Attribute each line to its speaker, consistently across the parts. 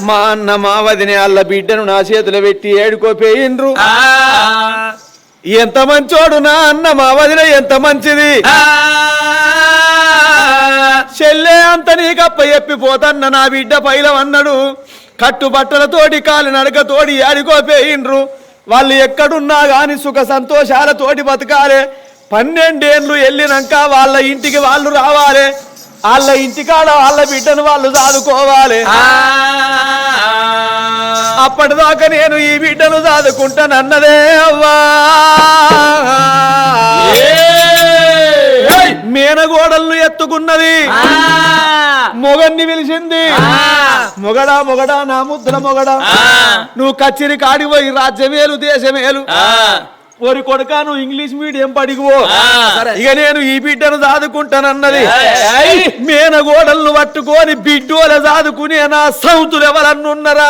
Speaker 1: మా అన్న మా వదిన అల్ల బిడ్డను నా చేతిలో పెట్టి ఏడుకోపోయిండ్రు.
Speaker 2: ఆ,
Speaker 1: ఎంత మంచోడు నా అన్న మా వదిన ఎంత మంచిది? చెల్లె అంత నీకప్ప చెప్పిపోతన్న నా బిడ్డ పైలం అన్నాడు. కట్టుబట్టలతోటి కాలి నడకతోటి ఆడుకోపోయిండ్రు వాళ్ళు ఎక్కడున్నా గాని సుఖ సంతోషాలతోటి బతకాలే. పన్నెండేళ్ళు వెళ్ళినాక వాళ్ళ ఇంటికి వాళ్ళు రావాలి. వాళ్ళ ఇంటికాడ వాళ్ళ బిడ్డను వాళ్ళు సాదుకోవాలి
Speaker 2: ఆ.
Speaker 1: అప్పటిదాకా నేను ఈ బిడ్డను సాదుకుంటానన్నదే అవ్వా! మేనగోడలను ఎత్తుకున్నది మొగన్ని పిలిచింది. మొగడా మొగడా నా ముద్దుల మొగడా. నువ్వు కచ్చిరి కాడి పోయి రాజ్యమేలు దేశమేలు ఒరి కొడుక నువ్వు ఇంగ్లీష్ మీడియం.
Speaker 2: సరే.
Speaker 1: ఇక నేను ఈ బిడ్డను సాదుకుంటానన్నది! మేనగోడలను పట్టుకొని బిడ్డోల సాదుకునే నా సౌతులు ఎవరన్నున్నారా.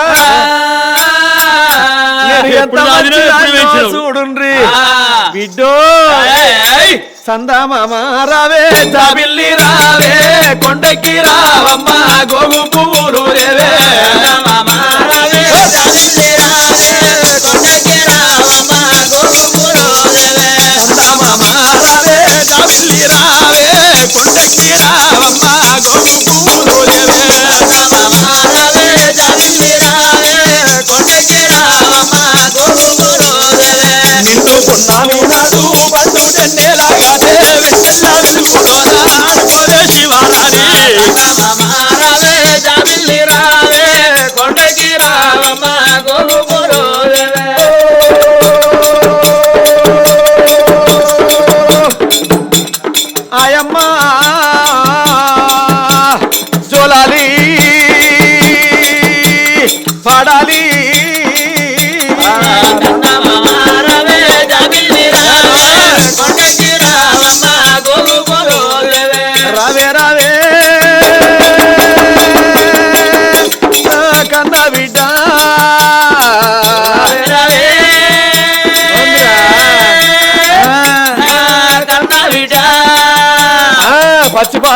Speaker 1: చూడుండ్రి. బిడ్డో
Speaker 2: ఏయ్!
Speaker 1: సందామామ రావే జాబిల్లి రావే కొండకి రావమ్మ గోగు పువ్వులు రేవే
Speaker 2: మామ రావే, జాబిల్లి రావే,
Speaker 1: జాబిల్లి రావే, కొండకి రావమ్మ,
Speaker 2: గోగుములు రేవే.
Speaker 1: నిన్ను కొన్నాను నాడు పట్టు చెన్నెలాగానే వెన్నెల వెలుగులోన ఆడుకోవే శివారాణి
Speaker 2: మామ రావే, జాబిల్లి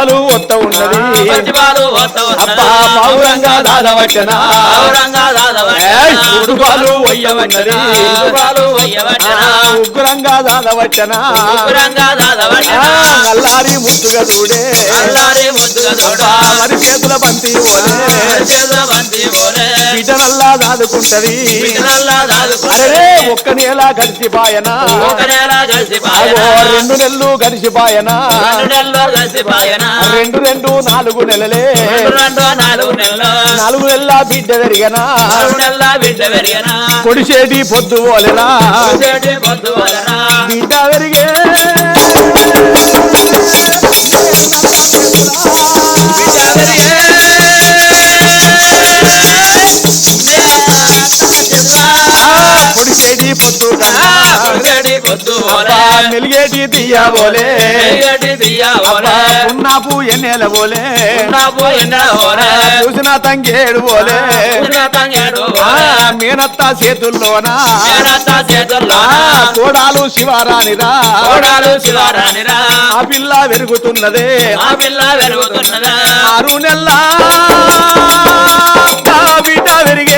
Speaker 1: పచ్చిపాలు ఒత్త ఉన్నది అబ్బా పౌరంగా దాదవచ్చనా వయ్యవన్నది
Speaker 2: ఉడుపాలు వయ్యవచ్చనా.
Speaker 1: ఉగ్రంగా దాదవచ్చనా. నల్లారి ముద్దుగా చూడే
Speaker 2: చూడ.
Speaker 1: మరి చేతుల బంతి ఓలే
Speaker 2: చేతుల బంతి పోలే.
Speaker 1: బిడ్డనల్లా దాదుకుంటది. అరే ఒక్క నేల గడిచిపాయనా. రెండు నెలలు గడిచిపాయనా
Speaker 2: రెండు.
Speaker 1: రెండు రెండు నాలుగు నెలలే.
Speaker 2: రెండు రెండు నాలుగు నెలలు.
Speaker 1: బిడ్డ పెరిగనా. కొడిసేటి పొద్దు పోలేనా బిడ్డ పెరిగే.
Speaker 2: బిడ్డ పెరిగే.
Speaker 1: కొడిసేటి పొద్దు మెలిగేటి
Speaker 2: వెయ్యటి దియ్యవోలే.
Speaker 1: ఉన్నాపు ఎన్నెల బోలే. చూసిన తంగేడు బోలే. మీనత్త చేతుల్లోనా కోడాలు శివారానిరా
Speaker 2: కోడాలు శివారానిరా.
Speaker 1: ఆ పిల్ల పెరుగుతున్నదే
Speaker 2: ఆ పిల్ల పెరుగుతున్నదా
Speaker 1: ఆరు నెలల బిడ్డ పెరిగే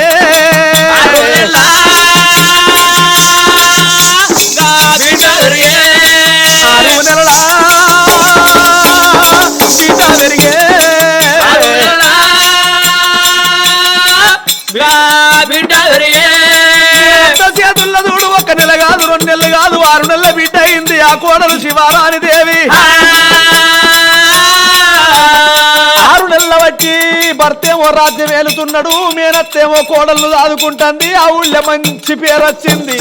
Speaker 1: ఆ కోడలు శివారాని దేవి. ఆరు నెలల బట్టి భర్తేమో రాజ్యం ఏలుతున్నాడు మేనత్తేమో కోడళ్ళు దాదుకుంటుంది ఆ ఊళ్ళో మంచి పేరు వచ్చింది.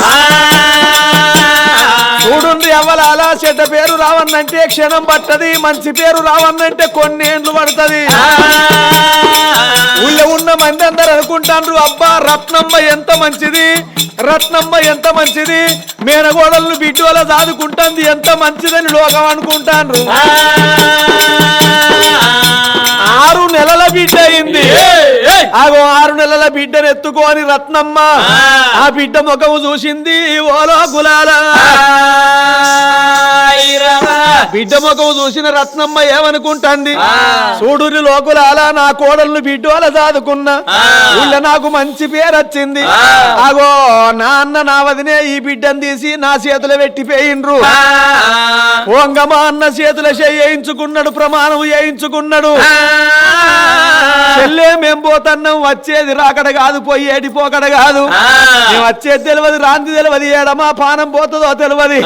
Speaker 1: చూడుండ్రి అవ్వలాల చెడ్డ పేరు రావన్నంటే క్షణం పట్టది మంచి పేరు రావన్నంటే కొన్నేండ్లు పడుతుంది. ఉన్న మంది అందరు అనుకుంటాండ్రు అబ్బా రత్నమ్మ ఎంత మంచిది రత్నమ్మ ఎంత మంచిది మేనగోడలను బిడ్డోల దాదుకుంటుంది ఎంత మంచిదని లోకం అనుకుంటాండ్రు ఆరు నెలల బిడ్డ అయింది. ఆరు నెలల బిడ్డను ఎత్తుకొని రత్నమ్మ. ఆ. బిడ్డ ముఖము చూసింది ఓలో గులాల. బిడ్డ ముఖం చూసిన రత్నమ్మ ఏమనుకుంటాంది? చూడుని లోకులాల నా కోడళ్ళు బిడ్డు అలా చదువుకున్నా వీళ్ళ నాకు మంచి పేరు వచ్చింది. అగో నా అన్న నా వదినే ఈ బిడ్డను తీసి నా చేతులు పెట్టిపోయిండ్రు. ఓంగమా అన్న చేతుల చేయించుకున్నాడు ప్రమాణం చేయించుకున్నాడు. చెల్లే మేం పోతున్నాం వచ్చేది రాకడ కాదు పోయేటి పోకడ కాదు. మేము వచ్చేది తెలియదు రాంది తెలియదు ఏడమా పానం పోతుందో తెలియదు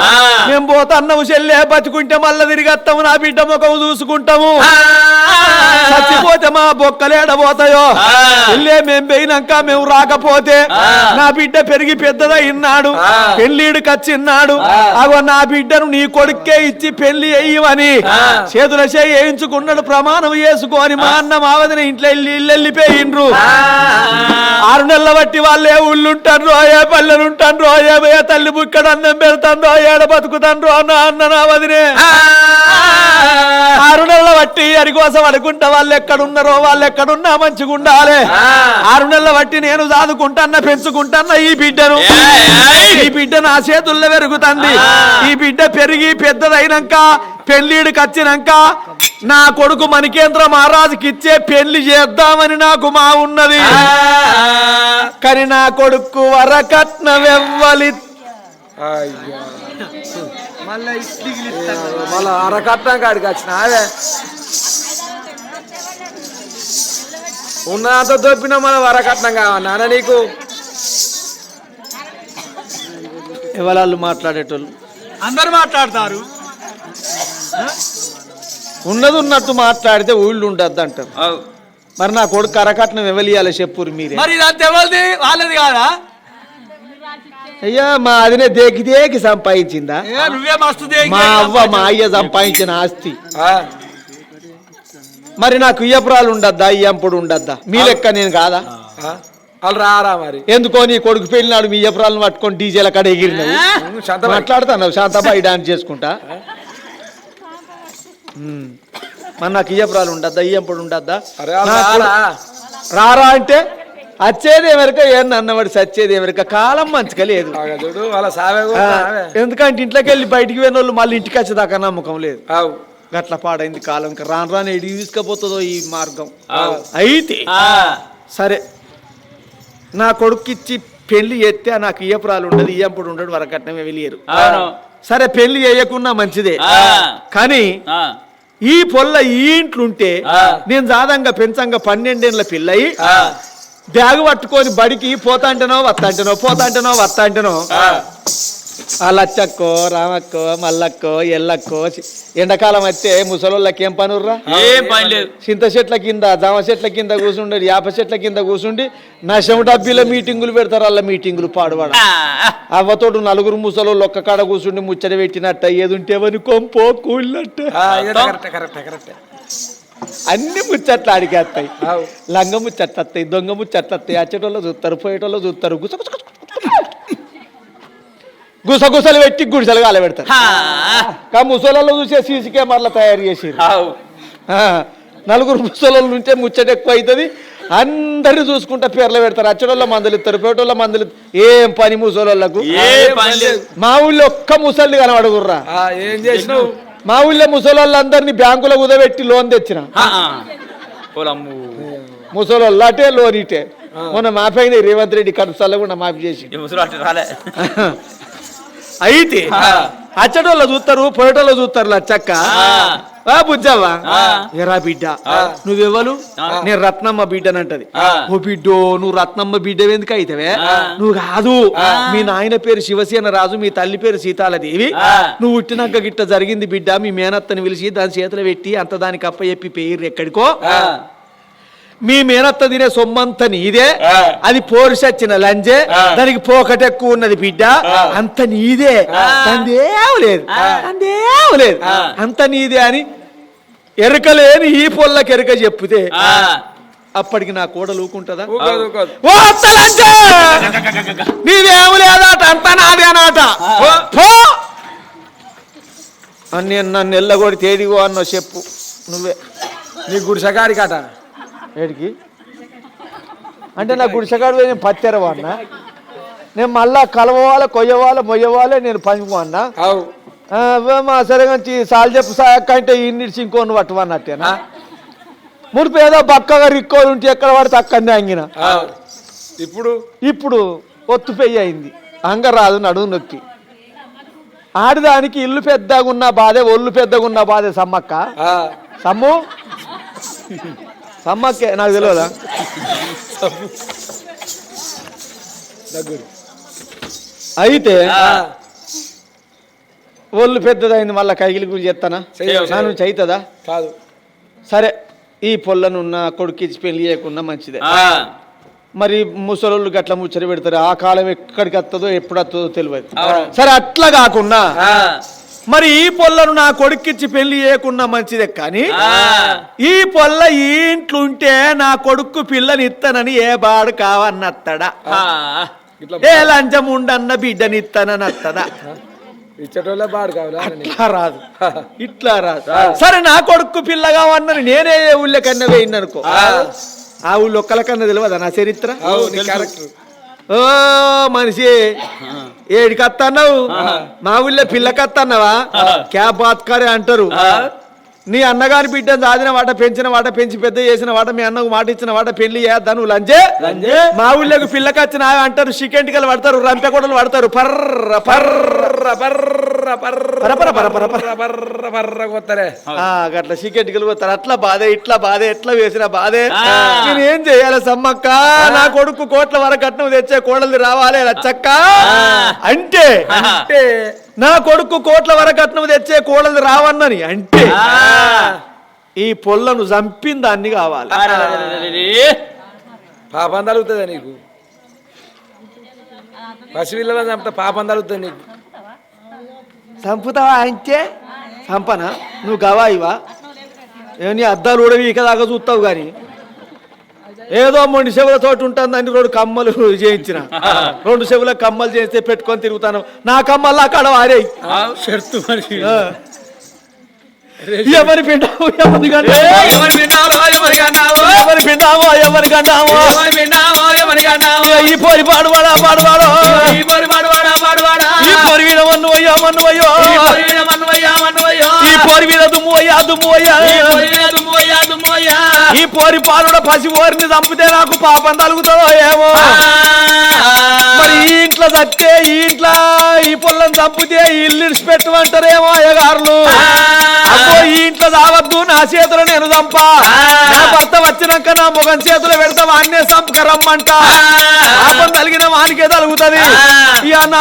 Speaker 1: మేము పోతున్నాము చెల్లే బతుకుంటే మళ్ళీ తిరిగి వస్తాము నా బిడ్డ ముఖం చూసుకుంటాము. చచ్చిపోతే మా బొక్కలేడబోతాయో చెల్లే మేం పోయినాక మేము రాకపోతే నా బిడ్డ పెరిగి పెద్దదైనాడు పెళ్ళిడు కచ్చిన్నాడు. అగో నా బిడ్డను నీ కొడుక్కే ఇచ్చి పెళ్ళి అయ్యమని చేతుల చేయి వేయించుకున్నాడు ప్రమాణం చేసుకొని మా అన్న మావదిన ఇంట్లో వెళ్ళి ఇల్లు వెళ్ళిపోయిండ్రు. ఆరు నెలల బట్టి వాళ్ళు ఏ ఊళ్ళు ఉంటారు ఏ పల్లెలు ఉంటారు ఏ తల్లి బుక్కడ అన్నం పెడతాను ఏడ బతుకుతాను అన్న అన్న నా వదినే. ఆరు నెలల బట్టి అరి కోసం అనుకుంటా వాళ్ళు ఎక్కడున్నారో వాళ్ళు ఎక్కడున్నా మంచిగా ఉండాలి. ఆరు నెలల బట్టి నేను చదువుకుంటాన్న పెంచుకుంటాన్న ఈ బిడ్డను. ఈ బిడ్డ నా చేతుల్లో పెరుగుతుంది. ఈ బిడ్డ పెరిగి పెద్దదైనాక పెళ్ళిడికి వచ్చినాక నా కొడుకు మణికేంద్ర మహారాజుకి ఇచ్చే పెళ్ళి చేద్దామని నాకు మా ఉన్నది. కానీ నా కొడుకు వరకట్నం ఎవ్వలి
Speaker 3: మళ్ళా అరకట్నం కాడికి వచ్చిన? అదే. ఉన్నంత దొప్పిన మన వరకట్నం కావన్నా? నాన్న నీకు?
Speaker 1: ఎవరాళ్ళు మాట్లాడేటోళ్ళు?
Speaker 2: అందరు మాట్లాడతారు.
Speaker 1: ఉన్నది ఉన్నట్టు మాట్లాడితే ఊళ్ళు ఉండద్దు అంటారు మరి నా కొడుకు అరకట్నం ఎవలియాలి చెప్పురు మీరే?
Speaker 2: మరి ఎవరిది? వాళ్ళది కాదా?
Speaker 1: అయ్యా మా అదినే దేకి దేకి సంపాదించిందా?
Speaker 2: నువ్వే మస్తు
Speaker 1: మా అవ్వ మా అయ్య సంపాదించిన ఆస్తి. మరి నాకు ఇయ్యపురాలు ఉండద్దా ఇయ్యంపుడు ఉండద్దా? మీ లెక్క నేను కాదా?
Speaker 3: వాళ్ళు రారా మరి?
Speaker 1: ఎందుకో నీ కొడుకు పెళ్ళినాడు మీ ఇయ్యపురాలను పట్టుకొని డీజేల కాడ ఎగిరినవు. మాట్లాడుతున్నావు శాంతబాయి డాన్స్ చేసుకుంటా. మరి నాకు ఇయ్యపురాలు ఉండద్దా ఇయ్యంపుడు ఉండద్దా?
Speaker 3: రారా
Speaker 1: అంటే వచ్చేది ఎవరిక ఏం అన్నవాడు సచ్చేది ఎవరిక కాలం మంచిగా లేదు. ఎందుకంటే ఇంట్లోకి వెళ్ళి బయటికి పోయిన వాళ్ళు మళ్ళీ ఇంటికి వచ్చేదాకా నమ్మకం లేదు. గట్ల పాడైంది కాలం ఇంకా రాను రాను ఎడికి తీసుకుపోతుందో ఈ మార్గం. అయితే సరే నా కొడుకు ఇచ్చి పెళ్ళి చేస్తే నాకు ఇయ్యపురాలు ఉండదు ఇయ్యంపుడు ఉండడు వరకట్నమే వెళ్ళియరు
Speaker 2: అవును.
Speaker 1: సరే పెళ్ళి చేయకున్నా మంచిదే. కానీ. ఈ పొల్ల ఈ ఇంట్లుంటే. నేను జాదంగా పెంచంగా పన్నెండేళ్ళ పిల్లయి. బ్యాగ్ పట్టుకొని బడికి పోతాంటనో వత్తాంటనో పోతాంటనో వత్తాంటనో
Speaker 3: ఆ,
Speaker 1: లచ్చక్కో రామక్కో మల్లక్కో ఎల్లక్కో. ఎండాకాలం వస్తే ముసలోళ్ళకి ఏం పనుర్రా?
Speaker 2: ఏం పని లేదు.
Speaker 1: చింత చెట్ల కింద జామ చెట్ల కింద కూర్చుండి యాప చెట్ల కింద కూర్చుండి నశం డబ్బీల మీటింగులు పెడతారు అల్ల మీటింగులు పాడువాడ. అవ్వతోడు నలుగురు ముసలోళ్ళు ఒక్క కాడ కూర్చుండి ముచ్చట పెట్టినట్ట ఏదుంటేవని కొంపో కూలినట్ట
Speaker 3: ఆ, ఇది కరెక్ట్ కరెక్ట్ కరెక్ట్.
Speaker 1: అన్ని ముచ్చట్లు అడిగేస్తాయి. లంగ ముచ్చట్లు వస్తాయి దొంగ ముచ్చట్లు వస్తాయి అచ్చటోళ్ళు చూస్తారు పోయేటోళ్ళు చూస్తారు గుస గుస గుస గుస గుసలు పెట్టి గుడిసెలు కాల పెడతారు
Speaker 2: ఆ.
Speaker 1: కా ముసలలో చూసే సీసీ కెమెరాలు తయారు. ఆ, నలుగురు ముసలోళ్ళు ఉంటే ముచ్చట ఎక్కువ అవుతుంది అందరిని చూసుకుంటా పేర్లు పెడతారు. అచ్చడోళ్ళ మందులు ఇస్తారు పేటోళ్ళ మందులు ఇస్తారు. ఏం పని ముసలోళ్ళకు?
Speaker 2: ఏ పని లేదు.
Speaker 1: మా ఊళ్ళో ఒక్క ముసళ్ళు కనబడగుర్రా.
Speaker 3: ఆ, ఏం చేసినావు?
Speaker 1: మా ఊళ్ళో ముసలోళ్ళందరినీ బ్యాంకులో కుదబెట్టి లోన్ తెచ్చిన.
Speaker 2: ఆ. పొలమ్ము.
Speaker 1: ముసలోళ్ళు అటే లోన్ ఇటే. మొన్న మాపైంది రేవంత్ రెడ్డి కడుపు చల్లకుండా మాఫీ చేసి అయితే. అచ్చటోళ్ళ చూస్తారు పోయేటోళ్ళ చూస్తారు లచ్చక్క బుజ్జవ్వా. ఎరా బిడ్డ
Speaker 2: ఆ.
Speaker 1: నేను రత్నమ్మ బిడ్డనంటది. ఓ బిడ్డో నువ్వు రత్నమ్మ బిడ్డ ఎందుకు అయితవే. నువ్వు కాదు మీ నాయన పేరు శివసేన రాజు మీ తల్లి పేరు సీతాలదేవి. నువ్వు పుట్టినాక గిట్ట జరిగింది బిడ్డ మీ మేనత్తని పిలిచి దాని చేతులు పెట్టి అంత దానికి అప్ప చెప్పి పేరు ఎక్కడికో. మీ మేనత్త తినే సొమ్మంత నీదే. అది పోరుసచ్చిన లంజే. దానికి పోకట ఎక్కువ ఉన్నది బిడ్డ. అంత నీదే.
Speaker 2: ఆ.
Speaker 1: అందేం లేదు
Speaker 2: ఆ.
Speaker 1: అందేం లేదు
Speaker 2: ఆ.
Speaker 1: అంత నీదే అని ఎరకలేని ఈ పొల్లకి ఎరక చెప్తే. అప్పటికి నా కోడలు ఊకుంటదా?
Speaker 3: ఊకోదు ఊకోదు.
Speaker 1: ఓ అత్త లంజే! నీదేం లేదట అంత నాదే అనాట
Speaker 2: ఆ.
Speaker 1: పో! అని నన్ను ఎల్లగొడి తేదిగో అన్నో చెప్పు. నువ్వే.
Speaker 3: నీ గుడిసెగాడి కాట
Speaker 1: ఏడికి? అంటే నా గుడిసెగాడు నేను పత్తెరవా అన్న నేను మళ్ళా కలవాలి కొయ్యవాలి మొయ్యవాలి నేను పంచుకో అన్న
Speaker 3: అవు.
Speaker 1: ఆ, అవ్వ మా సరిగంచి సాల్ చెప్పు సాయక్క అంటే ఇన్నిడిచి ఇంకోని పట్టువన్నట్టేనా మునుపు ఏదో బక్కగా రిక్కోలు ఉంటే ఎక్కడ పడితే అక్కడనే అంగిన.
Speaker 3: ఇప్పుడు?
Speaker 1: ఇప్పుడు ఒత్తు పెయ్యి అయింది. అంగరాదు నడువు నొప్పి ఆడదానికి ఇల్లు పెద్దగా ఉన్న బాధే ఒళ్ళు పెద్దగా ఉన్న బాధే సమ్మక్క. సమ్ము? సమ్మక్కే నాకు తెలియదా అయితే. ఒళ్ళు పెద్దదైంది మళ్ళీ కైగిలి గురించి చెప్తానా
Speaker 3: చెయ్యవు,
Speaker 1: నా నుంచి అవుతుందా
Speaker 3: కాదు
Speaker 1: సరే ఈ పొల్లనున్న కొడుకిచ్చి పెళ్ళి చేయకుండా మంచిదే. మరి ముసలోళ్ళు గట్ల ముచ్చట పెడతారు ఆ కాలం ఎక్కడికి వస్తుందో ఎప్పుడు వస్తుందో తెలియదు. సరే అట్లా కాకుండా. మరి ఈ పొల్లను నా కొడుక్కిచ్చి పెళ్ళి చేయకుండా మంచిదే కానీ
Speaker 2: ఆ.
Speaker 1: ఈ పొల్ల ఈ ఇంట్లో ఉంటే నా కొడుకు పిల్లని ఇత్తనని ఏ బాడు కావన్నత్తడా.
Speaker 2: ఆ.
Speaker 3: ఇట్లా
Speaker 1: ఏ లంచం ఉండన్న బిడ్డని ఇత్తనని అత్తదా రాదు. ఇట్లా రాదు. సరే నా కొడుకు పిల్ల కావన్నని నేనే ఊళ్ళో కన్నా వేయింది అనుకో ఆ ఊళ్ళో ఒక్కల కన్నా తెలియదా నా చరిత్ర? ఓ మనిషి ఏడికి వస్తున్నావు మా ఊళ్ళో పిల్లకి వస్తున్నావా క్యాబ్ బాత్కారే అంటారు. నీ అన్నగారి బిడ్డను సాధిన వాట పెంచిన వాట పెంచి పెద్ద చేసిన వాట మీ అన్నకు మాట ఇచ్చిన వాట పెళ్ళి చేద్దా నువ్వు లంజే. మా ఊళ్ళోకి పిల్లకి వచ్చిన అంటారు చికెంటికలు పడతారు రంపెకొడలు పడతారు పర్ర పర్ర పర్ర పర్ర పర్ర పర్ర పర్ర పర్ర
Speaker 3: కొత్తరే
Speaker 1: ఆ, గట్ల చికెట్కి పోతారు అట్లా బాధే ఇట్లా బాధే ఎట్లా వేసిన బాధే. నేను ఏం చేయాలి సమ్మక్క? నా కొడుకు కోట్ల వరకు కట్నం తెచ్చే కోడలు రావాలి లచ్చక్క అంటే
Speaker 3: అంటే
Speaker 1: నా కొడుకు కోట్ల వరకు కట్నం తెచ్చే కోడలు రావన్నని అంటే. ఈ పొల్లను చంపిన దాన్ని కావాలి.
Speaker 3: పాపం తలుగుతుందా నీకు? పసిపిల్లలను చంపితే పాపం తలుగుతుంది నీకు?
Speaker 1: చంపుతావా అంటే? చంపనా? నువ్వు గవాయివా? ఏమని అద్దాలు కూడా వీక దాకా చూస్తావు కానీ ఏదో మొండి చెవుల తోటి ఉంటుందని రెండు కమ్మలు చేయించిన. రెండు చెవుల కమ్మలు చేస్తే పెట్టుకొని తిరుగుతాను. నా కమ్మల్లా అక్కడ వారేయి
Speaker 3: షర్తు
Speaker 1: ఎవరి పిండావు ఎవరి
Speaker 2: ఎవరి విన్నావో, ఎవరి కన్నావో,
Speaker 1: ఎవరి పిండావో ఎవరి గంటావో
Speaker 2: ఎవరి విన్నావో, ఎవరి కన్నావో.
Speaker 1: ఈ పోరి పాడువాడా పాడువాడో
Speaker 2: ఈ పొరి పాడువాడా,
Speaker 1: ఈ
Speaker 2: ఈ పొరి మన్నువయ్యా, మన్నువయ్యో.
Speaker 1: ఈ
Speaker 2: ఈ దుమ్మువయ్యా, దుమ్మువయ్యా.
Speaker 1: ఈ పాలుడ పసి పోరిని చంపితే నాకు పాపం తలుగుతుందో ఏమో. మరి ఈ ఇంట్లో చస్తే ఈ ఇంట్లో ఈ పొల్లం చంపితే ఇల్లు ఇడిచిపెట్టమంటారేమో అయ్యగారులు. అబ్బో ఈ ఇంట్లో తావద్దు నా చేతులు నేను చంపా. నా భర్త వచ్చినాక నా మొగన్ చేతులు పెడతా వాన్నే చంపకరమ్మంట పాపం తలిగిన వానికే తలుగుతుంది. ఇక నా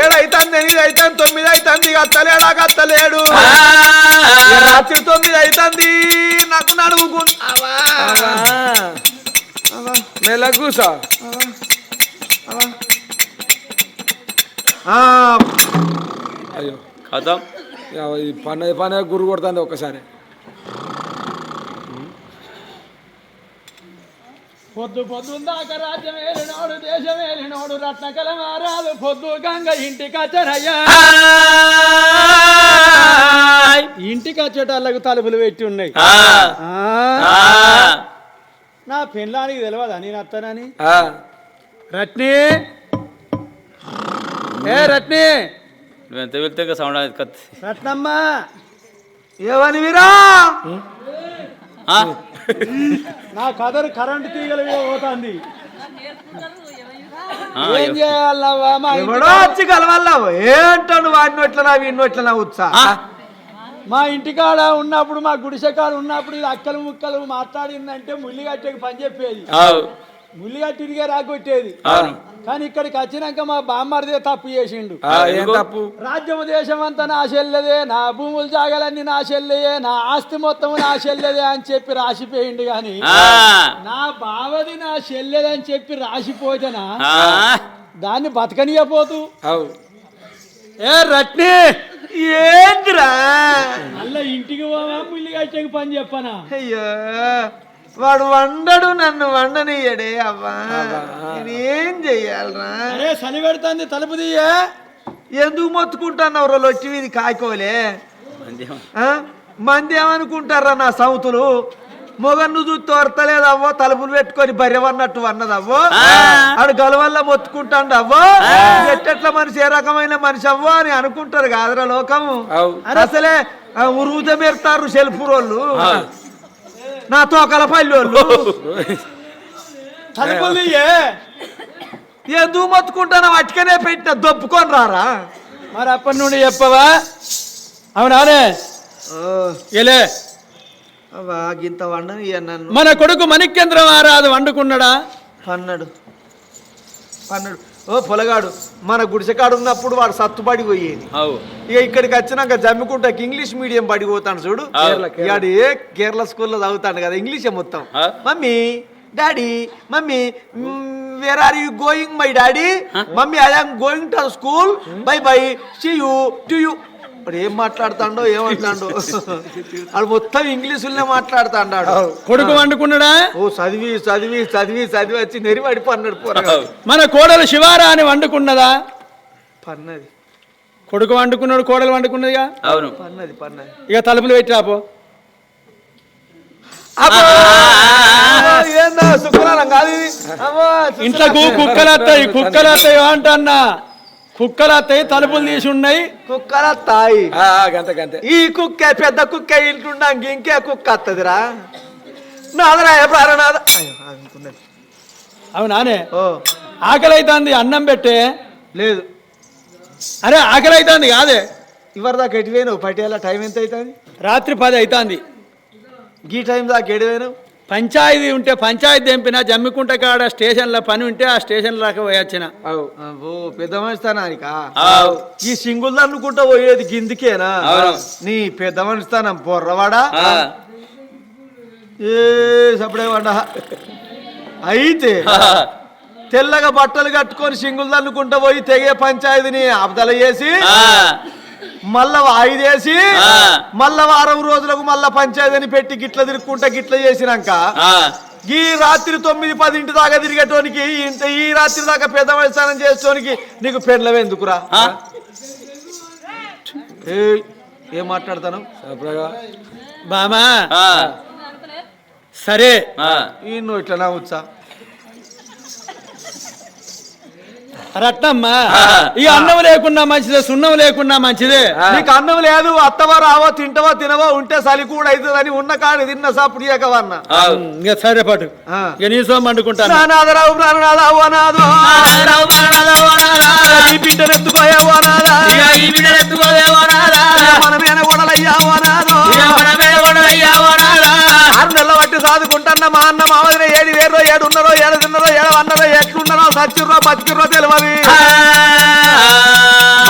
Speaker 1: ఏడైతుంది ఎనిమిది అవుతుంది తొమ్మిది అవుతుంది అత్తలేడా. అత్తలేడు రాత్రి తొమ్మిది అవుతుంది నాకు నడువుకుంటావా
Speaker 3: నెల కూసా?
Speaker 1: ఆ,
Speaker 3: అయ్యో. ఈ పని పని గురు కొడుతుంది ఒక్కసారి.
Speaker 4: పొద్దు పొద్దుందాక దేశం ఏలినోడు రత్నకల మారాలు పొద్దు గంగ ఇంటికి వచ్చనయ్యా
Speaker 2: ఆయ్.
Speaker 4: ఇంటికి వచ్చేటాళ్ళకు తలుపులు పెట్టి ఉన్నాయి. నా పెళ్ళానికి తెలియదా నేను వస్తానని
Speaker 3: ఆ,
Speaker 4: రత్ని. ఏ రత్ని.
Speaker 2: నువ్వెంత వెళ్తే సౌండ్ కత్తి.
Speaker 4: రత్నమ్మ.
Speaker 1: ఏవని
Speaker 2: ఆ?
Speaker 4: నా కదరు కరెంటు తీగల మీద పోతుంది. ఏం
Speaker 2: అయ్యో.
Speaker 4: చేయాలవ్వా మా ఇంటి
Speaker 1: ఎవడో వచ్చి కలవల్లావు ఏంటాడు వాడిని ఎట్లా వీడిని ఎట్లా ఉత్సా?
Speaker 2: ఆ?
Speaker 4: మా ఇంటికాడ ఉన్నప్పుడు మా గుడిసెకాడ ఉన్నప్పుడు ఇది అక్కలు ముక్కలు మాట్లాడిందంటే ముల్లి కట్టేకి పని చెప్పేది.
Speaker 2: ఆవు.
Speaker 4: ముల్లి కట్టిరిగే రాకొట్టేది.
Speaker 2: అవును.
Speaker 4: కానీ ఇక్కడికి వచ్చినాక మా బామ్మర్దే తప్పు చేసిండు.
Speaker 3: ఆ, ఏం
Speaker 2: ఎందుకు?
Speaker 3: తప్పు?
Speaker 4: రాజ్యము దేశం అంతా నా చెల్లెదే నా భూములు జాగాలన్నీ నా చెల్లెయే నా ఆస్తి మొత్తం నా చెల్లెదే అని చెప్పి రాసిపోయిండు గాని
Speaker 2: ఆ.
Speaker 4: నా బావది నా చెల్లెదని చెప్పి రాసిపోతేనా?
Speaker 2: ఆ.
Speaker 4: దాన్ని బతకనియపోతూ.
Speaker 3: అవు.
Speaker 1: ఏ రట్ని ఏంద్రా?
Speaker 4: మళ్ళా ఇంటికి పోవా ముల్లి కట్టేకి పని చెప్పనా?
Speaker 1: అయ్యో. వాడు వండడు నన్ను వండనియ్యడే అవ్వా. నేనేం చెయ్యాలరా?
Speaker 4: అరే చలి పెడుతుంది తలుపు తీయే.
Speaker 1: ఎందుకు మొత్తుకుంటున్నావు రోజు వచ్చి ఇది కాయకోలే? మంది ఏమనుకుంటారా నా సౌతులు? మొగన్ను చూస్తూ వరతలేదవ్వో తలుపులు పెట్టుకొని బర్రెవన్నట్టు అన్నదవ్వో. ఆడు గలవల్ల మొత్తుకుంటాండు అవ్వో. ఎట్టెట్ల మనిషి ఏ రకమైన మనిషి అవ్వో అని అనుకుంటారు కాదురా లోకము. అసలే ఆ, ఉరువుత మెరుతారు సెల్ఫ్ రోళ్ళు. నా తోకల పల్లెళ్ళు
Speaker 4: తీయే
Speaker 1: ఎందుకు మొత్తుకుంటాను అటుకనే పెట్టిన దొప్పుకొని రారా?
Speaker 4: మరి అప్పటి నుండి చెప్పవా? అవునానే
Speaker 1: అవ్వా గింత నన్ను.
Speaker 4: మన కొడుకు మణికేంద్రం ఆరాదు వండుకున్నాడా?
Speaker 1: పన్నడు. పన్నడు. ఓ పొలగాడు మన గుడిసెకాడు ఉన్నప్పుడు వాడు సత్తుబడి పోయేది ఇక ఇక్కడికి వచ్చినాక జమ్మికుంటకి ఇంగ్లీష్ మీడియం బడి పోతాడు చూడు ఇవాడు ఏ కేరళ స్కూల్లో చదువుతాడు కదా ఇంగ్లీషే మొత్తం? Mummy daddy mummy where are you going my daddy? Mummy I am going to school bye bye see you to you ఇప్పుడు ఏం మాట్లాడుతాడో ఏమంటాడో వాడు మొత్తం ఇంగ్లీషులోనే మాట్లాడుతాడు
Speaker 4: కొడుకు వండుకున్నాడా?
Speaker 1: ఓ చదివి చదివి చదివి చదివి వచ్చి నెరి పడిపోన్నాడు.
Speaker 4: మన కోడలు శివారా అని వండుకున్నదా?
Speaker 1: పన్నది.
Speaker 4: కొడుకు వండుకున్నాడు కోడలు వండుకున్నదిగా?
Speaker 2: అవును.
Speaker 1: పన్నది పన్నది.
Speaker 4: ఇక తలుపులు పెట్టి రాపో. ఇంట్లకు కుక్కలు వస్తాయి కుక్కలు వస్తాయి అంటన్నా. కుక్కలు వస్తాయి తలుపులు తీసి ఉన్నాయి.
Speaker 1: కుక్కల తాయి.
Speaker 3: గంతే గంతే.
Speaker 1: ఈ కుక్క పెద్ద కుక్క ఇంటుండడానికి ఇంకే కుక్క వస్తుందిరా నాదరా అనుకున్నది.
Speaker 4: అవునానే
Speaker 1: ఓ.
Speaker 4: ఆకలి అవుతుంది అన్నం పెట్టే.
Speaker 1: లేదు.
Speaker 4: అరే ఆకలి అవుతుంది కాదే.
Speaker 1: ఇవరి దాకా ఎటు పోయినావు పటేలా టైం ఎంత అవుతుంది
Speaker 4: రాత్రి పది అవుతుంది
Speaker 1: గీ టైం దాకా ఎటు పోయినావు
Speaker 4: పంచాయతీ ఉంటే పంచాయతీ తెంపిన జమ్మికుంట కాడ స్టేషన్లో పని ఉంటే ఆ స్టేషన్ దాకా పోయొచ్చిన
Speaker 1: పెద్ద మనిషి తానానికా?
Speaker 2: అవు.
Speaker 1: ఈ సింగుల్ అనుకుంటా పోయేది గిందికేనా. నీ పెద్ద మనిషి తానం బొర్రవాడా?
Speaker 2: ఆ.
Speaker 1: ఏ సప్పుడే వండ? అయితే తెల్లగా బట్టలు కట్టుకొని సింగులు తన్నుకుంటా పోయి తెగే పంచాయతీని అబదల చేసి
Speaker 2: ఆ.
Speaker 1: మళ్ళా వాయిదేసి
Speaker 2: ఆ.
Speaker 1: మళ్ళా వారం రోజులకు మళ్ళా పంచాయతీని పెట్టి గిట్ల తిరుక్కుంటా గిట్ల చేసినాక
Speaker 2: ఆ.
Speaker 1: ఈ రాత్రి తొమ్మిది పదింటి దాకా తిరిగేటోనికి ఇంత ఈ రాత్రి దాకా పెద్ద వయసానం చేసేటోనికి నీకు పెళ్ళవెందుకురా
Speaker 2: ఆ.
Speaker 1: ఏయ్, ఏం మాట్లాడతాను
Speaker 3: సపరగా
Speaker 4: బామా
Speaker 2: ఆ.
Speaker 4: సరే.
Speaker 1: ఈ నువ్వు ఇట్లా నవ్వుచ్చా
Speaker 4: రత్నమ్మా. ఈ అన్నం లేకున్నా మంచిదే సున్నం లేకున్నా మంచిదే
Speaker 1: నీకు అన్నం లేదు అత్తవా రావో తింటవా తినవా ఉంటే చలి కూడా అవుతుందని ఉన్న కాడు తిన్న సాపుడు.
Speaker 4: ఇంకా సరే పాటు. ఇక నీ సోమ వండుకుంటాను
Speaker 1: ప్రాణాదరావు ప్రాణనాథ ఓనాథో
Speaker 2: రావు బాణాల ఓనాలా.
Speaker 1: ఈ బిడ్డనెత్తుకోయే ఓనాథ
Speaker 2: ఇక ఈ బిడ్డలు ఎత్తుకోలే ఓనాలా.
Speaker 1: మనమేన గొడలయ్యా ఓనాథో
Speaker 2: ఇక మన మీద కొడవయ్యా ఓనాలా.
Speaker 1: ఆరు నెలల బట్టి సాదుకుంటున్న మా అన్న మామదిన ఏడు వేరో ఏడు ఉన్నారో ఏడు తిన్నారో ఏడు అన్నారో ఎట్లున్నారో సచ్చిర్రో బతికిర్రో తెలియదు.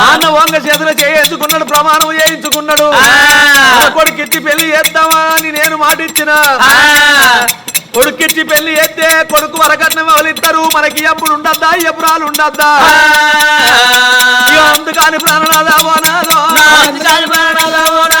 Speaker 1: అన్న వంగ చేతులు చేయించుకున్నాడు ప్రమాణం చేయించుకున్నాడు. కొడుకిచ్చి పెళ్ళి చేద్దామా అని నేను మాట ఇచ్చిన. కొడుకిచ్చి పెళ్ళి చేస్తే కొడుకు వరకట్నం ఎవరిస్తారు మనకి ఎప్పుడు ఉండద్దా ఎప్పుడాలు ఉండద్దా? అందుకని.
Speaker 2: నా అందుకని ఓనాలా.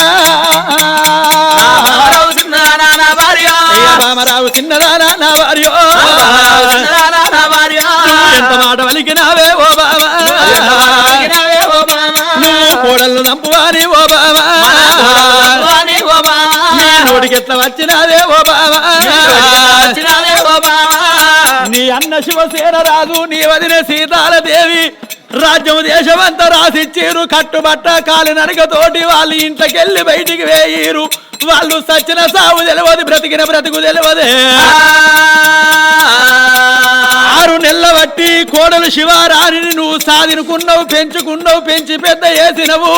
Speaker 2: రామారావు చిన్నదానా నా భార్య.
Speaker 4: ఎంత మాట వలికినావే ఓ
Speaker 2: బామా.
Speaker 4: నువ్వు కోడళ్ళు నంపువాని ఓ. నీ నోటికి ఎట్లా వచ్చినావే ఓ
Speaker 2: బామా.
Speaker 4: నీ అన్న శివసేన రాజు నీ వదిన సీతాలదేవి రాజ్యం దేశమంతా రాసిచ్చారు కట్టుబట్ట కాలి నడకతోటి వాళ్ళు ఇంట్లోకెళ్ళి బయటికి వేయిరు వాళ్ళు సచిన సావు తెలియదు బ్రతికిన బ్రతుకు తెలియదే ఆరు నెలల బట్టి కోడలు శివారాణిని నువ్వు సాధినుకున్నావు పెంచుకున్నావు పెంచి పెద్ద చేసినవు.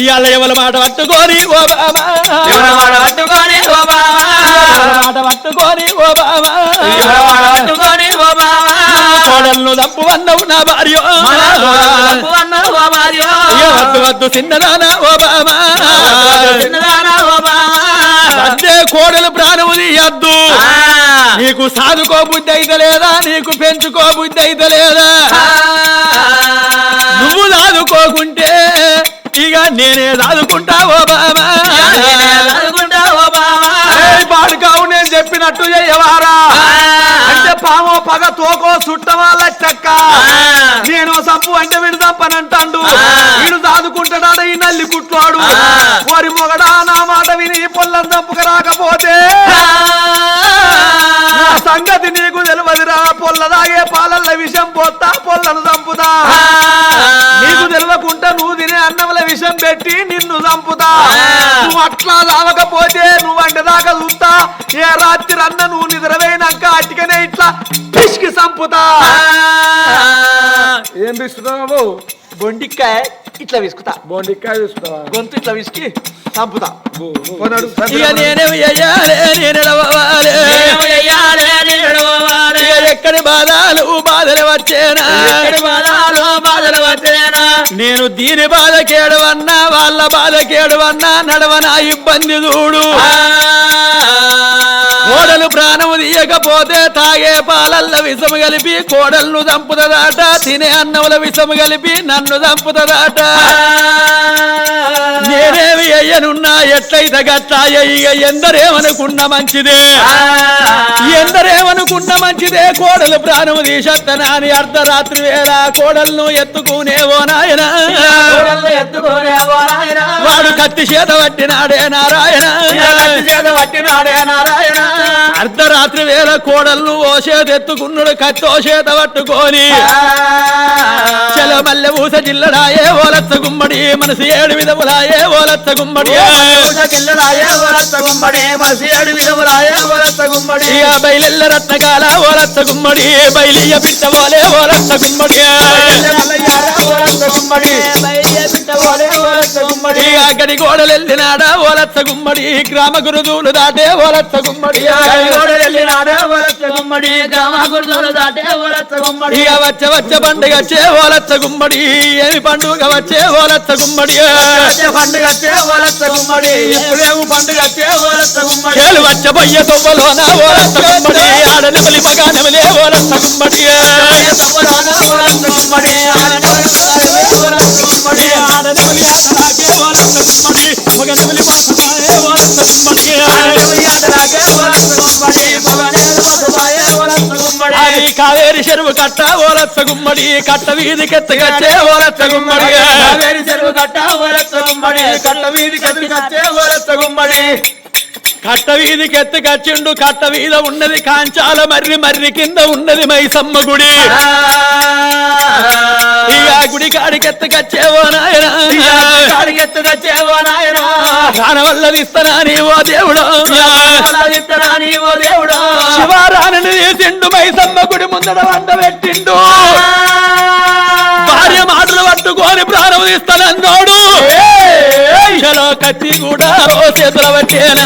Speaker 4: ఇవాళ ఎవరి మాట పట్టుకొని ఓ బాబా
Speaker 2: ఎవరి మాట
Speaker 4: పట్టుకొని ఓ బావా.
Speaker 2: పట్టుకొని ఓ బావా.
Speaker 4: కోడలను తప్పు అన్నవు నా భార్య. వద్దు వద్దు చిన్నదానా ఓ బావా. అదే కోడలు ప్రాణము తీయద్దు. నీకు సాదుకో బుద్ధి అయితే లేదా నీకు పెంచుకో బుద్ధి అయితే లేదా? నువ్వు దాదుకోకుంటే ఇక నేనే దాదుకుంటా ఓ బాబా
Speaker 1: బాడుకావు నేను చెప్పినట్టు చెయ్యవారా? అంటే పామో పగ తోకో చుట్టమా లచ్చక్క. నేను సంపు అంటే వీడు చంపనంటాడు వీడు దాదుకుంటాడా ఈ నల్లి కుట్లోడు. మాట విని పొల్లం చంపుక రాకపోతే నా సంగతి నీకు తెలియదురా. పొల్ల దాగే పాలల్ల విషం పోతా పొల్లను చంపుతా నీకు తెలియకుండా నువ్వు తినే అన్నంల విషం పెట్టి నిన్ను చంపుతా నువ్వు అట్లా తాగకపోతే నువ్వు అంటే దాకా చూస్తా. ఏ రాత్రి అన్న నువ్వు నిద్రపోయినాక అట్టికనే ఇట్లా పిసికి చంపుతా ఏం పిస్తున్నావు బొండికాయ ఇట్లా విసుకుతా
Speaker 3: బొండికాయ చూస్తావా
Speaker 1: గొంతు ఇట్లా విసికి చంపుతా.
Speaker 4: ఇక. ఇక ఎక్కడి బాధలు బాధలు వచ్చేనా
Speaker 2: బాధలు బాధలు వచ్చేనా
Speaker 4: నేను దీని బాధకేడవన్నా వాళ్ళ బాధకేడవన్నా నడవనా ఇబ్బంది చూడు కోడలు ప్రాణము తీయకపోతే తాగే పాలల్ల విషము కలిపి కోడలను చంపుతదాట. తినే అన్నముల విషము కలిపి నన్ను చంపుతదాట. నేనేమి అయ్యనున్నా ఎట్లయితే గట్టాయ ఇక ఎందరేమనుకున్న మంచిదే. ఎందరేమనుకున్న మంచిదే కోడలు ప్రాణము తీసత్తనా అని అర్ధరాత్రి వేళ కోడలను ఎత్తుకునేవో నాయన.
Speaker 2: కోడళ్ళు ఎత్తుకోనేవో నాయన.
Speaker 4: వాడు కత్తి చేత పట్టినాడే నారాయణ.
Speaker 2: కత్తి చేత పట్టినాడే నారాయణ.
Speaker 4: అర్ధరాత్రి వేళ కోడళ్ళు ఓ చేత ఎత్తుకున్నాడు కత్తి ఓ పట్టుకొని. చల ఊస జిల్లడాయే ఓలత్త గుమ్మడి మనసు ఏడు విధములాయే ఓలత్త గుమ్మడి. బయలెల్ల రత్నకాల ఓలత్త గుమ్మడి బయలియ బిడ్డ ఓలే ఓలత్త గుమ్మడి.
Speaker 2: వరస గుమ్మడి బయలియ బిడ్డ
Speaker 4: ఓలే అక్కడి గోడలెళ్ళినాడా ఓలచ్చ గుమ్మడి గ్రామ గురుదులు దాటే ఓలచ్చ గుమ్మడి
Speaker 2: గుమ్మడి గ్రామ గుర్తులు దాటే వరస గుమ్మడి
Speaker 4: వచ్చే వచ్చే పండుగ వచ్చే ఓలచ్చ గుమ్మడి ఏమి పండుగ వచ్చే ఓలచ్చ గుమ్మడి
Speaker 2: పండుగ వచ్చే వరస గుమ్మడి ఇప్పుడేమో పండుగ వచ్చే వరస గుమ్మడి
Speaker 4: చేలు వచ్చ బొయ్య తొవ్వలోన ఓలచ్చ గుమ్మడి ఆడనెమలి మగానెమలే ఓలచ్చ గుమ్మడి
Speaker 2: తప్పరాన వరస గుమ్మడి
Speaker 4: అది కావేరి చెరువు కట్ట ఓలచ్చ గుమ్మడి కట్ట వీధి కెత్తగచ్చే ఓలచ్చ గుమ్మడి
Speaker 2: కావేరి చెరువు కట్ట వరస గుమ్మడి కట్ట వీధి కత్తికచ్చే వరస గుమ్మడి
Speaker 4: కట్ట వీధి కెత్తగచ్చిండు కట్ట వీధ ఉన్నది కాంచాల మర్రి మర్రి కింద ఉన్నది మైసమ్మ గుడి. ఇక ఆ గుడి కాడికి ఎత్తగచ్చేవో నాయన.
Speaker 2: కాడికెత్తుకచ్చేవో నాయన.
Speaker 4: ప్రాణ వల్ల తీస్తానా నీవో దేవుడు?
Speaker 2: ఇత్తనా నీవో దేవుడు?
Speaker 4: శివారాణి తీసిండు మైసమ్మ గుడి ముందర వంట పెట్టిండు. భార్య మాటలు పట్టుకొని చలో కత్తి కూడా చేతుల పట్టేనా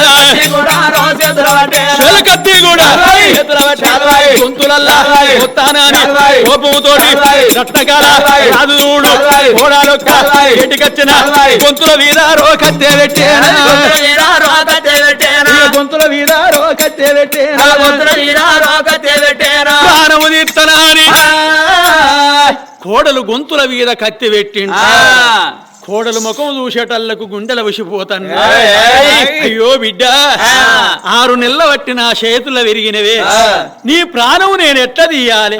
Speaker 2: కూడా రోజెదుర పట్టే
Speaker 4: చల కత్తి కూడా చేతుల పట్టేనా గొంతులల్లా కొత్తానని కోపంతోటి రత్నకాల రాదు చూడు ఓడాలొక్క ఎటికొచ్చిన గొంతుల మీద రో కత్తే పెట్టేనా
Speaker 2: రోకతే పెట్టేనా
Speaker 4: ఇక గొంతుల మీద రో కత్తే పెట్టేనా
Speaker 2: పెట్టేనా
Speaker 4: ప్రాణము తీస్తానని కోడలు గొంతుల మీద కత్తి పెట్టిండు కోడలు ముఖం చూసేటల్లకు గుండెల విసిపోతాను అయ్యో బిడ్డ ఆరు నెలల బట్టి నా చేతుల విరిగినవే. నీ ప్రాణం నేను ఎట్లా తీయాలి?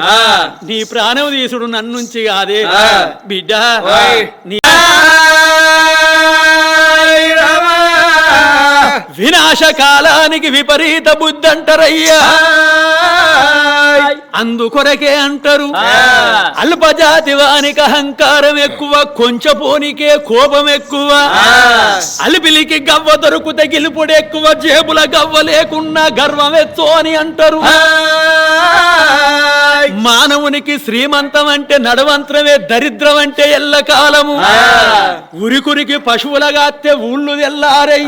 Speaker 4: నీ ప్రాణం తీసుడు నన్నుంచి కాదే. బిడ్డ నీ వినాశకాలానికి విపరీత బుద్ధంటరయ్యా. అందుకొరకే అంటారు. అల్పజాతి వానికి అహంకారం ఎక్కువ కొంచెపోనికే కోపం ఎక్కువ. అలిపిలికి గవ్వ దొరుకుతే గిలుపుడు ఎక్కువ జేబుల గవ్వ లేకున్నా గర్వం ఎత్తు అని అంటారు. మానవునికి శ్రీమంతం అంటే నడవంత్రమే దరిద్రం అంటే ఎల్లకాలము. ఉరికురికి పశువులగా అత్తె ఊళ్ళు తెల్లారై.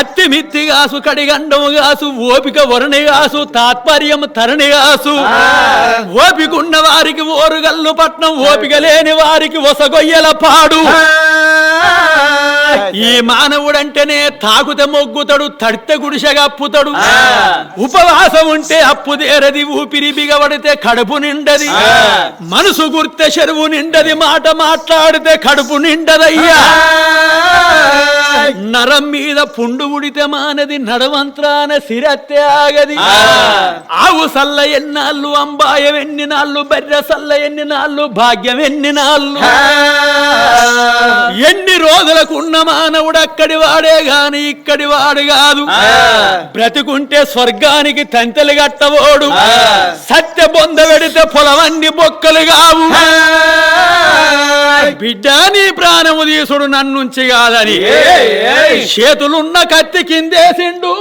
Speaker 4: అత్తి మిత్తి గాసు కడిగండము గాసు ఓపిక వరణి గాసు తాత్పర్యం తరణి గాసు ఓపిక ఉన్న వారికి ఓరుగల్లు పట్నం ఓపిక లేని వారికి ఒసగొయ్యల పాడు. ఈ మానవుడంటేనే తాగుతే మొగ్గుతాడు తడితే గుడిసెగప్పుతాడు ఉపవాసం ఉంటే అప్పు తీరది ఊపిరి బిగబడితే కడుపు నిండది. మనసు గుర్తె చెరువు నిండది మాట మాట్లాడితే కడుపు నిండదయ్యా. నరం మీద పుండు ఉడితే మానది నడమంత్రాన సిరత్తే ఆగది. ఆవు సల్ల ఎన్నాళ్ళు అంబాయం ఎన్ని నాళ్ళు బర్రె సల్ల ఎన్ని నాళ్ళు భాగ్యం ఎన్ని నాళ్ళు ఎన్ని రోజులకు ఉన్న మానవుడు అక్కడి వాడే గాని ఇక్కడి వాడు కాదు. బ్రతుకుంటే స్వర్గానికి తంతెలు గట్టవోడు సత్య బొంద పెడితే పొలవన్ని బొక్కలు కావు. బిడ్డ నీ ప్రాణము తీసుడు నన్నుంచి కాదని. చేతులున్న కత్తి కిందేసిండు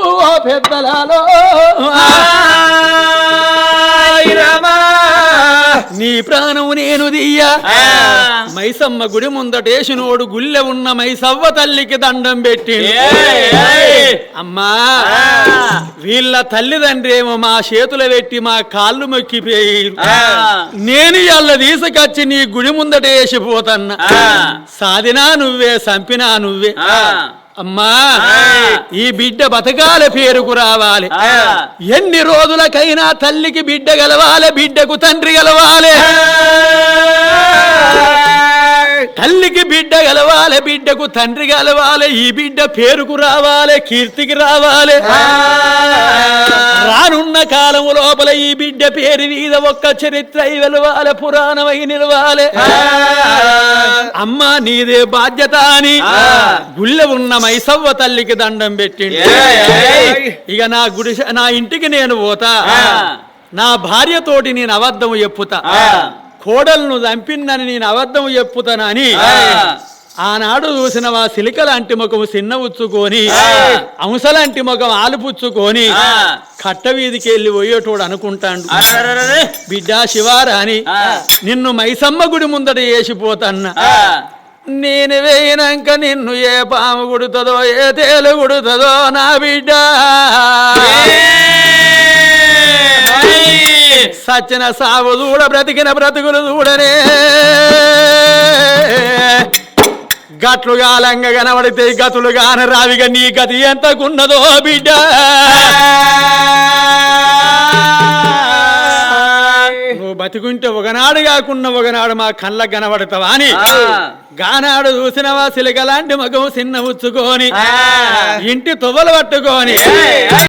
Speaker 4: నీ ప్రాణము నేను దియ్యా. మైసమ్మ గుడి ముందటేసినోడు గుళ్ళె ఉన్న మైసవ్వ తల్లికి దండం పెట్టి అమ్మా వీళ్ళ తల్లిదండ్రేమో మా చేతులు పెట్టి మా కాళ్ళు మొక్కిపోయి నేను ఇళ్ళ తీసుకొచ్చి నీ గుడి ముందట వేసిపోతన్నా సాధినా నువ్వే సంపినా నువ్వే. అమ్మా ఈ బిడ్డ బతకాల పేరుకు రావాలి. ఎన్ని రోజులకైనా తల్లికి బిడ్డ గలవాలి బిడ్డకు తండ్రి గలవాలి. తల్లికి బిడ్డ గలవాలి బిడ్డకు తండ్రి గలవాలి ఈ బిడ్డ పేరుకు రావాలి కీర్తికి రావాలి. రానున్న కాలము లోపల ఈ బిడ్డ పేరు మీద ఒక్క చరిత్ర అయి వెలవాలి పురాణమై నిలవాలి. అమ్మా నీదే బాధ్యత అని గుళ్ళె ఉన్న మైసవ్వ తల్లికి దండం పెట్టిండు ఇక నా గుడి నా ఇంటికి నేను పోతా. నా భార్యతోటి నేను అబద్ధము చెప్పుతా. కోడలను చంపిందని నేను అబద్ధము చెప్పుతానని ఆనాడు చూసిన వా సిలిక లాంటి ముఖం చిన్న ఉచ్చుకొని అంశలాంటి ముఖం ఆలుపుచ్చుకొని కట్ట వీధికి వెళ్ళి పోయేటోడు అనుకుంటాడు. బిడ్డ శివారాని నిన్ను మైసమ్మ గుడి ముందట వేసిపోతన్నా నేను వేయినాక నిన్ను ఏ పాము గుడుతుందో ఏ తేలు గుడుతుందో నా బిడ్డ. సచిన సాగు చూడ బ్రతికిన బ్రతుకులు చూడనే. గట్లు గాలంగా కనబడితే గతులు గాన రావిగా నీ గతి ఎంతకున్నదో బిడ్డ. నువ్వు బతికుంటే ఒకనాడు కాకున్న ఒకనాడు మా కళ్ళకు కనబడతావా అని. గానాడు చూసినవా సిలకలాంటి మగం చిన్న ఉచ్చుకొని. ఇంటి తువ్వలు పట్టుకొని.